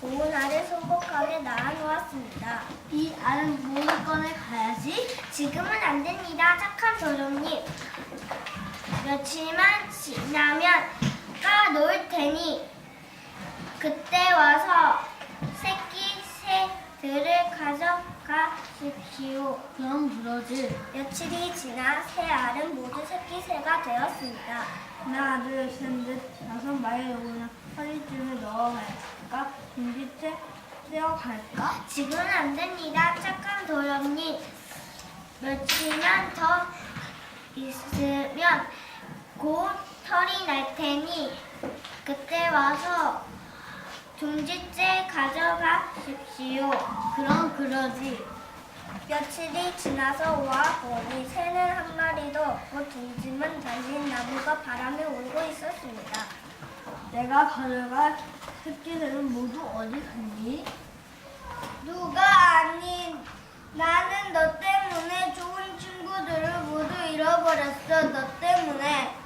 고운 알을 소복하게 낳아놓았습니다. 이 알은 꺼내 가야지. 지금은 안 됩니다, 착한 도련님. 며칠만 지나면 까놓을 테니 그때 와서 새끼 새들을 가져가십시오. 그럼 그러지. 며칠이 지나 새 알은 모두 새끼 새가 되었습니다. 하나, 둘, 셋, 넷, 다섯 마리 허리줄을 김비채 떼어갈까? 지금은 안 됩니다, 착한 도련님. 며칠만 더 있으면 곧 털이 날 테니 그때 와서 둥지째 가져가십시오. 그럼 그러지. 며칠이 지나서 와 보니 새는 한 마리도 없고 둥지만 달린 나무가 바람에 울고 있었습니다. 내가 가져갈 새끼들은 모두 어디 갔니? 누가 아닌 나는 너 때문에 좋은 친구들을 모두 잃어버렸어. 너 때문에